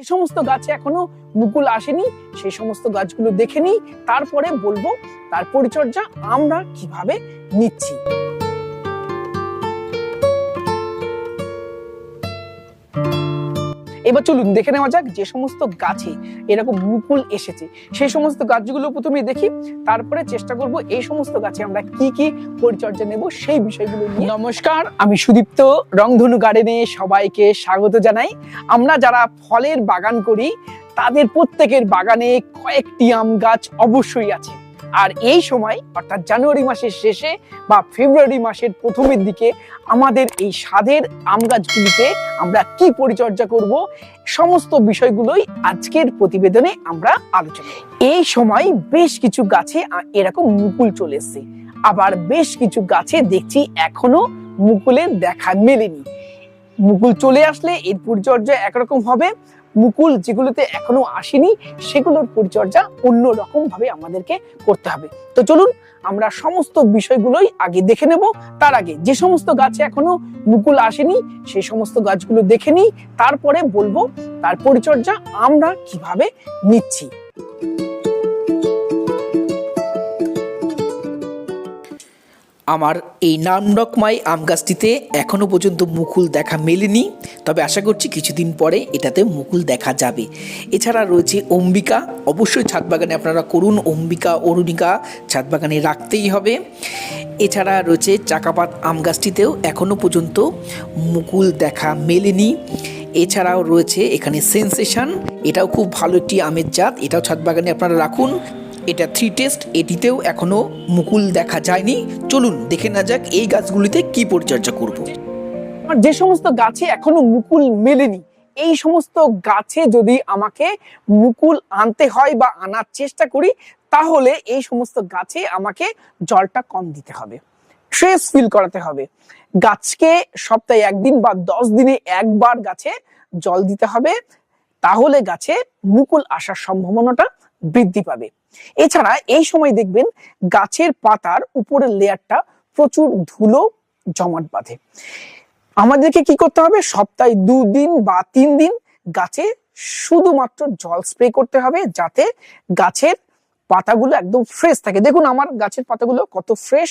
যে সমস্ত গাছে এখনও মুকুল আসেনি, সেই সমস্ত গাছগুলো দেখে নিই, তারপরে বলব তার পরিচর্যা আমরা কীভাবে নিচ্ছি। এবার চলুন দেখে নেওয়া যাক যে সমস্ত গাছে এরকম মুকুল এসেছে। সেই সমস্ত গাছগুলো প্রথমে দেখি, তারপরে চেষ্টা করব এই সমস্ত গাছে আমরা কি কি পরিচর্যা নেব সেই বিষয়গুলো নিয়ে। নমস্কার, আমি সুদীপ্ত, রংধনু গার্ডেনে সবাইকে স্বাগত জানাই। আমরা যারা ফলের বাগান করি, তাদের প্রত্যেকের বাগানে কয়েকটি আম গাছ অবশ্যই আছে। আর এই সময়, অর্থাৎ জানুয়ারি মাসের শেষে বা ফেব্রুয়ারি মাসের প্রথমের দিকে আমাদের এই স্বাদের আম গাছগুলিতে আমরা কি পরিচর্যা করব, সমস্ত বিষয়গুলোই আজকের প্রতিবেদনে আমরা আলোচনা এই সময় বেশ কিছু গাছে এরকম মুকুল চলে এসছে। আবার বেশ কিছু গাছে দেখছি এখনও মুকুলের দেখা মেলেনি। মুকুল চলে আসলে এর পরিচর্যা একরকম হবে মুকুল যেগুলোতে এখনও আসেনি, সেগুলোর পরিচর্যা অন্য রকম ভাবে আমাদেরকে করতে হবে। তো চলুন, আমরা সমস্ত বিষয়গুলোই আগে দেখে নেব। তার আগে যে সমস্ত গাছে এখনও মুকুল আসেনি, সেই সমস্ত গাছগুলো দেখে নিই। তারপরে বলব, তার পরিচর্যা আমরা কীভাবে নিচ্ছি। আমার এই নামডকমাই আম গাছটিতে এখনও পর্যন্ত মুকুল দেখা মেলেনি, তবে আশা করছি কিছুদিন পরে এটাতে মুকুল দেখা যাবে। এছাড়া রয়েছে অম্বিকা, অবশ্যই ছাদ বাগানে আপনারা করুন, অম্বিকা, অরুণিকা ছাদ বাগানে রাখতেই হবে। এছাড়া রয়েছে চাকাপাত আম গাছটিতেও এখনও পর্যন্ত মুকুল দেখা মেলেনি। এছাড়াও রয়েছে এখানে সেন্সেশন, এটাও খুব ভালো একটি আমের জাত, এটাও ছাদ বাগানে আপনারা রাখুন। এটা থ্রি টেস্ট এটিতেও এখনও মুকুল দেখা যায়নি। চলুন দেখে না যাক এই গাছগুলিতে কি পরিচর্যা করব। আর যে সমস্ত গাছে এখনও মুকুল মেলেনি, এই সমস্ত গাছে যদি আমাকে মুকুল আনতে হয় বা আনার চেষ্টা করি, তাহলে এই সমস্ত গাছে আমাকে জলটা কম দিতে হবে ট্রেস ফিল করাতে হবে। গাছকে সপ্তাহে একদিন বা দশ দিনে একবার গাছে জল দিতে হবে, তাহলে গাছে মুকুল আসার সম্ভাবনাটা বৃদ্ধি পাবে। এছাড়া এই সময় দেখবেন গাছের পাতার উপরের লেয়ারটা প্রচুর ধুলো জমাট বাঁধে। আমাদেরকে কি করতে হবে? সপ্তাহে দুদিন বা তিন দিন গাছে শুধুমাত্র জল স্প্রে করতে হবে যাতে গাছের পাতাগুলো একদম ফ্রেশ থাকে। দেখুন, আমার গাছের পাতাগুলো কত ফ্রেশ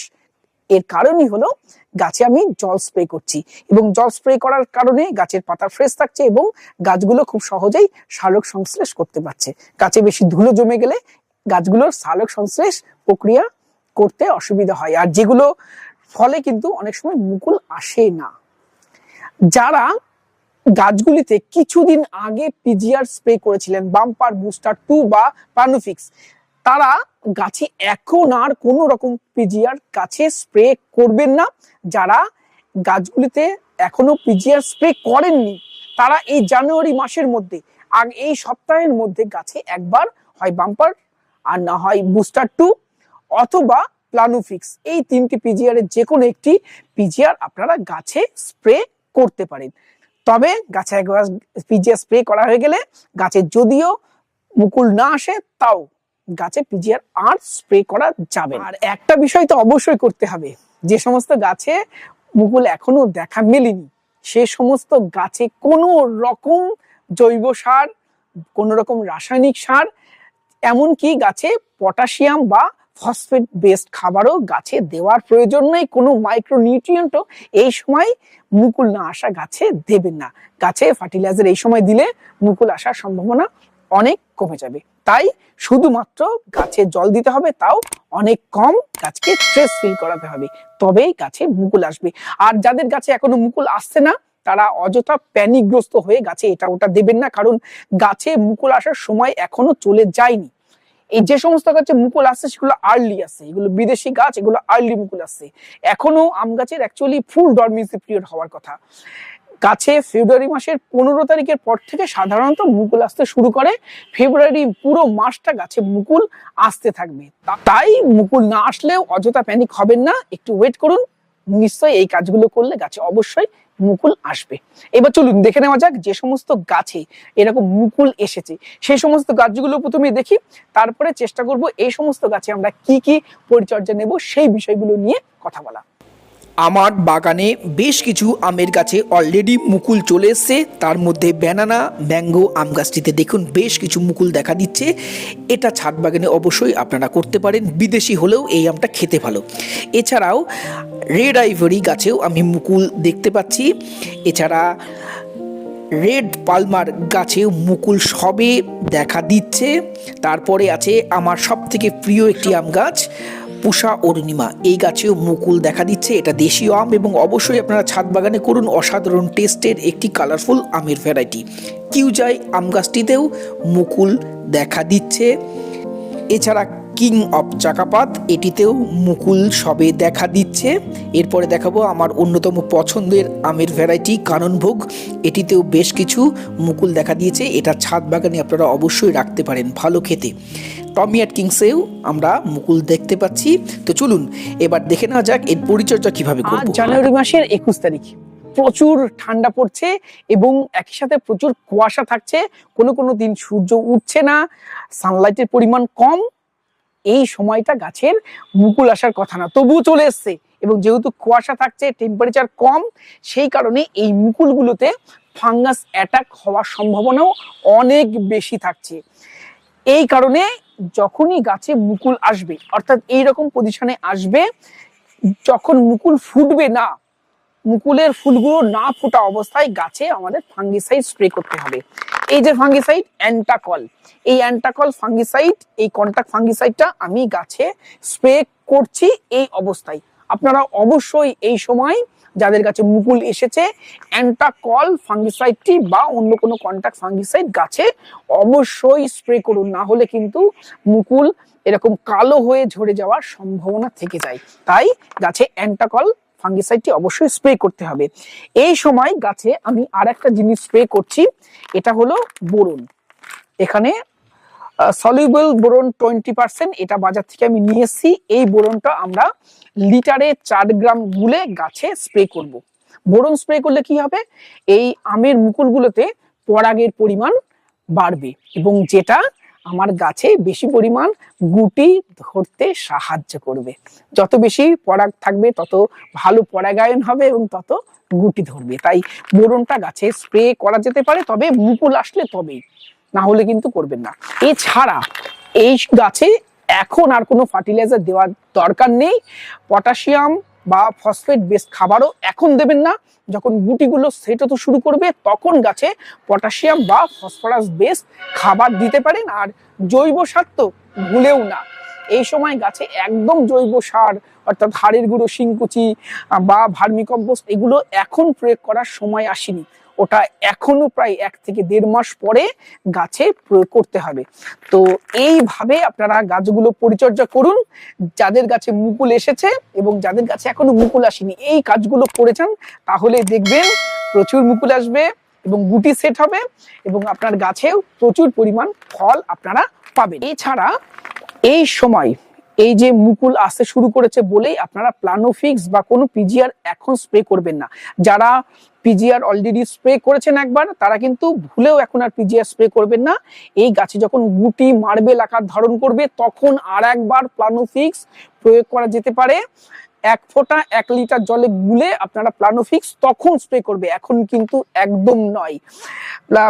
এর কারণই হলো গাছে আমি জল স্প্রে করছি এবং জল স্প্রে করার কারণে গাছের পাতা ফ্রেশ থাকছে এবং গাছগুলো খুব সহজেই সালোক সংশ্লেষ করতে পারছে। গাছে বেশি ধুলো জমে গেলে গাছগুলোর সালোক সংশ্লেষ প্রক্রিয়া করতে অসুবিধা হয়। আর যেগুলো ফলে কিন্তু অনেক সময় মুকুল আসে না। যারা গাছগুলিতে কিছুদিন আগে পিজিআর স্প্রে করেছিলেন, বাম্পার, বুস্টার টু বা পানুফিক্স তারা গাছে এখন আর কোনো রকম পিজিআর গাছে স্প্রে করবেন না। যারা গাছগুলিতে এখনও পিজিআর স্প্রে করেননি, তারা এই জানুয়ারি মাসের মধ্যে, আগ এই সপ্তাহের মধ্যে গাছে একবার হয় বাম্পার আর না হয় বুস্টার টু অথবা প্লানোফিক্স এই তিনটি পিজিআর এর যে কোনো একটি পিজিআর আপনারা গাছে স্প্রে করতে পারেন। তবে গাছে একবার পিজিআর স্প্রে করা হয়ে গেলে গাছে যদিও মুকুল না আসে, তাও গাছে পিজিআর আর স্প্রে করা যাবে আর একটা বিষয় তো অবশ্যই করতে হবে, যে সমস্ত গাছে মুকুল এখনও দেখা মেলেনি, সে সমস্ত গাছে কোনো রকম জৈব সার, কোনো রকম রাসায়নিক সার এমনকি গাছে পটাশিয়াম বা ফসফেট বেসড খাবারও গাছে দেওয়ার প্রয়োজন নেই। কোনো মাইক্রোনিউট্রিয়েন্টও এই সময় মুকুল না আসা গাছে দেবেন না। গাছে ফার্টিলাইজার এই সময় দিলে মুকুল আসার সম্ভাবনা অনেক কমে যাবে। তাই শুধুমাত্র গাছে জল দিতে হবে, তাও অনেক কম গাছকে স্ট্রেস ফিল করাতে হবে। তবেই গাছে মুকুল আসবে। আর যাদের গাছে এখনও মুকুল আসছে না তারা অযথা প্যানিকগ্রস্ত হয়ে গাছে এটা ওটা দেবেন না, কারণ গাছে মুকুল আসার সময় এখনও চলে যায়নি। এই যে সমস্ত গাছে মুকুল আসছে, সেগুলো আর্লি আসছে। এগুলো বিদেশি গাছ, এগুলো আর্লি মুকুল আসছে। এখনও আম গাছের অ্যাকচুয়ালি ফুল ডরমেন্সি পিরিয়ড হওয়ার কথা। গাছে ফেব্রুয়ারি মাসের পনেরো তারিখের পর থেকে সাধারণত মুকুল আসতে শুরু করে। ফেব্রুয়ারি পুরো মাসটা গাছে মুকুল আসতে থাকবে। তাই মুকুল না আসলেও অযথা প্যানিক হবেন না। একটু ওয়েট করুন। নিশ্চয়ই এই কাজগুলো করলে গাছে অবশ্যই মুকুল আসবে। এবার চলুন দেখে নেওয়া যাক যে সমস্ত গাছে এরকম মুকুল এসেছে। সেই সমস্ত গাছগুলো প্রথমে দেখি, তারপরে চেষ্টা করব এই সমস্ত গাছে আমরা কি কি পরিচর্যা নেব সেই বিষয়গুলো নিয়ে কথা বলা। আমার বাগানে বেশ কিছু আমের গাছে অলরেডি মুকুল চলে এসছে। তার মধ্যে ব্যানানা ম্যাঙ্গো আম গাছটিতে দেখুন বেশ কিছু মুকুল দেখা দিচ্ছে। এটা ছাদ বাগানে অবশ্যই আপনারা করতে পারেন, বিদেশি হলেও এই আমটা খেতে ভালো। এছাড়াও রেড আইভরি গাছেও আমি মুকুল দেখতে পাচ্ছি। এছাড়া রেড পালমার গাছে মুকুল সবে দেখা দিচ্ছে। তারপরে আছে আমার সব থেকে প্রিয় একটি আম গাছ পুষা অরুণিমা এই গাছেও মুকুল দেখা দিচ্ছে, এটা দেশীয় আম এবং অবশ্যই আপনারা ছাদ বাগানে করুন অসাধারণ টেস্টের একটি কালারফুল আমের ভ্যারাইটি। কিউজাই আম গাছটিতেও মুকুল দেখা দিচ্ছে। এছাড়া কিং অফ চাকাপাত এটিতেও মুকুল সবে দেখা দিচ্ছে। এরপরে দেখাবো আমার অন্যতম পছন্দের আমের ভ্যারাইটি কাননভোগ। এটিতেও বেশ কিছু মুকুল দেখা দিয়েছে। এটা ছাদ বাগানে আপনারা অবশ্যই রাখতে পারেন ভালো খেতে। টমি অ্যাট কিংসেও আমরা মুকুল দেখতে পাচ্ছি। তো চলুন এবার দেখে নেওয়া যাক এর পরিচর্যা কীভাবে করব। জানুয়ারি মাসের একুশ তারিখ। প্রচুর ঠান্ডা পড়ছে এবং একই সাথে প্রচুর কুয়াশা থাকছে। কোনো কোনো দিন সূর্য উঠছে না। সানলাইটের পরিমাণ কম। এই সময়টা গাছের মুকুল আসার কথা না, তবুও চলে এসছে। এবং যেহেতু কুয়াশা থাকছে টেম্পারেচার কম, সেই কারণে এই মুকুলগুলোতে ফাঙ্গাস অ্যাটাক হওয়ার সম্ভাবনাও অনেক বেশি থাকছে। এই কারণে যখনই গাছে মুকুল আসবে, অর্থাৎ এই রকম পজিশনে আসবে, যখন মুকুল ফুটবে না, মুকুলের ফুলগুলো না ফোটা অবস্থায় গাছে আমাদের ফাঙ্গিসাইড স্প্রে করতে হবে। এই যে ফাঙ্গিসাইড, অ্যান্টাকল। এই অ্যান্টাকল ফাঙ্গিসাইড, এই কন্টাক্ট ফাঙ্গিসাইডটা আমি গাছে স্প্রে করছি এই অবস্থায়। আপনারা অবশ্যই এই সময় যাদের কাছে মুকুল এসেছে, অ্যান্টাকল ফাঙ্গিসাইডটি বা অন্য কোনো কন্টাক্ট ফাঙ্গিসাইড গাছে অবশ্যই স্প্রে করুন। না হলে কিন্তু মুকুল এরকম কালো হয়ে ঝরে যাওয়ার সম্ভাবনা থেকে যায়। তাই গাছে অ্যান্টাকল ফাঙ্গিসাইডটি অবশ্যই স্প্রে করতে হবে। এই সময় গাছে আমি আর একটা জিনিস স্প্রে করছি, এটা হলো বোরন। এখানে সলিউবল বোরন টোয়েন্টি পার্সেন্ট এটা বাজার থেকে আমি নিয়ে এসেছি। এই বোরনটা আমরা লিটারে চার গ্রাম গুলে গাছে স্প্রে করব। বোরন স্প্রে করলে কি হবে? এই আমের মুকুলগুলোতে পরাগের পরিমাণ বাড়বে এবং যেটা আমার গাছে বেশি পরিমাণ গুটি ধরতে সাহায্য করবে। যত বেশি পরাগ থাকবে, তত ভালো পরাগায়ন হবে এবং তত গুটি ধরবে। তাই বোরনটা গাছে স্প্রে করা যেতে পারে, তবে মুকুল আসলে তবেই, না হলে কিন্তু করবেন না। এছাড়া এই গাছে এখন আর কোনো ফার্টিলাইজার দেওয়ার দরকার নেই। পটাশিয়াম বা ফসফেট বেস খাবারও এখন দেবেন না। যখন গুটিগুলো সেট হতে শুরু করবে, তখন গাছে পটাশিয়াম বা ফসফরাস বেস খাবার দিতে পারেন। আর জৈব সার তো ভুলেও না। এই সময় গাছে একদম জৈব সার, অর্থাৎ হাড়ের গুঁড়ো, শিংকুচি বা ভার্মিকম্পোস্ট, এগুলো এখন প্রয়োগ করার সময় আসেনি। ওটা এখনও প্রায় এক থেকে দেড় মাস পরে গাছে প্রয়োগ করতে হবে। তো এইভাবে আপনারা গাছগুলো পরিচর্যা করুন। যাদের গাছে মুকুল এসেছে এবং যাদের গাছে এখনও মুকুল আসেনি, এই কাজগুলো করেছেন তাহলে দেখবেন প্রচুর মুকুল আসবে এবং গুটি সেট হবে এবং আপনার গাছেও প্রচুর পরিমাণ ফল আপনারা পাবেন। এছাড়া এই সময় এই যে মুকুল আসতে শুরু করেছে বলেই আপনারা প্লানোফিক্স বা কোনো পিজিআর এখন স্প্রে করবেন না। যারা পিজিআর অলরেডি স্প্রে করেছেন একবার, তারা কিন্তু ভুলেও এখন আর পিজিআর স্প্রে করবেন না। এই গাছে যখন গুটি মার্বেল আকার ধারণ করবে, তখন আর একবার প্লানোফিক্স প্রয়োগ করা যেতে পারে। এক ফোঁটা এক লিটার জলে গুলে আপনারা প্লানোফিক্স তখন স্প্রে করবে। এখন কিন্তু একদম নয়।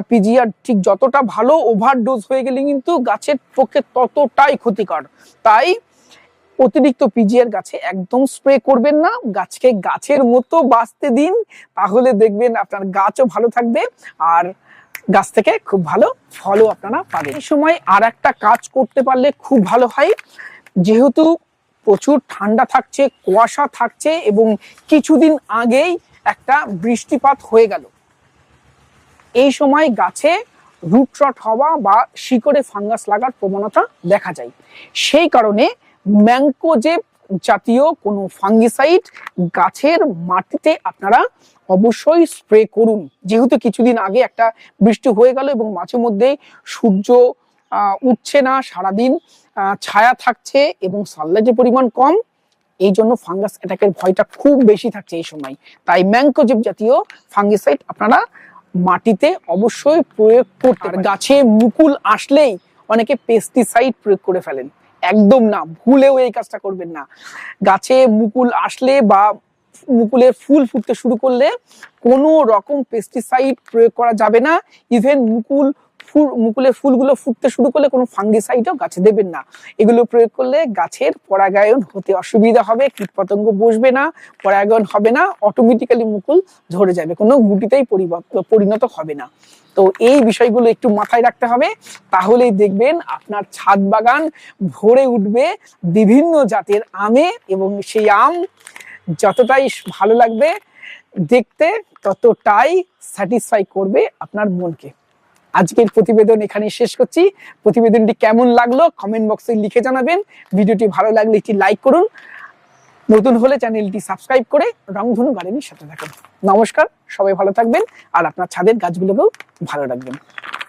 পিজিআর ঠিক যতটা ভালো ওভারডোজ হয়ে গেলে কিন্তু গাছের পক্ষে ততটাই ক্ষতিকর। তাই অতিরিক্ত পিজিআর গাছে একদম স্প্রে করবেন না। গাছকে গাছের মতো বাঁচতে দিন, তাহলে দেখবেন আপনার গাছও ভালো থাকবে আর গাছ থেকে খুব ভালো ফলও আপনারা পাবেন। এই সময় আর একটা কাজ করতে পারলে খুব ভালো হয়। যেহেতু প্রচুর ঠান্ডা থাকছে, কুয়াশা থাকছে এবং কিছুদিন আগেই একটা বৃষ্টিপাত হয়ে গেল। এই সময় গাছে রুট রট হওয়া বা শিকড়ে ফাঙ্গাস লাগার প্রবণতা দেখা যায়। সেই কারণে ম্যাংকোজেব জাতীয় কোনো ফাঙ্গিসাইড গাছের মাটিতে আপনারা অবশ্যই স্প্রে করুন। যেহেতু কিছুদিন আগে একটা বৃষ্টি হয়ে গেল এবং মাঝে মধ্যে সূর্য উঠছে না সারাদিন ছায়া থাকছে এবং সানলাইটের পরিমাণ কম এই জন্য ফাঙ্গাস অ্যাটাকের ভয়টা খুব বেশি থাকছে এই সময়। তাই ম্যাংকোজেব জাতীয় ফাঙ্গিসাইড আপনারা মাটিতে অবশ্যই প্রয়োগ করতে গাছে মুকুল আসলেই অনেকে পেস্টিসাইড প্রয়োগ করে ফেলেন। একদম না, ভুলেও এই কাজটা করবেন না। গাছে মুকুল আসলে বা মুকুলের ফুল ফুটতে শুরু করলে কোনো রকম পেস্টিসাইড প্রয়োগ করা যাবে না। ইভেন মুকুল ফুল, মুকুলের ফুলগুলো ফুটতে শুরু করলে কোনো ফাঙ্গিসাইডও গাছে দেবেন না। এগুলো প্রয়োগ করলে গাছের পরাগায়ন হতে অসুবিধা হবে, কীটপতঙ্গ বসবে না, পরাগায়ন হবে না অটোমেটিক্যালি মুকুল ঝরে যাবে, কোনো গুটিতেই পরিণত হবে না। তো এই বিষয়গুলো একটু মাথায় রাখতে হবে, তাহলেই দেখবেন আপনার ছাদ বাগান ভরে উঠবে বিভিন্ন জাতের আমে এবং সেই আম যতটাই ভালো লাগবে, দেখতে ততটাই স্যাটিসফাই করবে আপনার মনকে। আজকের প্রতিবেদন এখানে শেষ করছি। প্রতিবেদনটি কেমন লাগল কমেন্ট বক্সে লিখে জানাবেন। ভিডিওটি ভালো লাগলে একটি লাইক করুন। নতুন হলে চ্যানেলটি সাবস্ক্রাইব করে রংধনু গার্ডেনের সাথে থাকুন। নমস্কার, সবাই ভালো থাকবেন। আর আপনার ছাদের গাছগুলোকেও ভালো রাখবেন।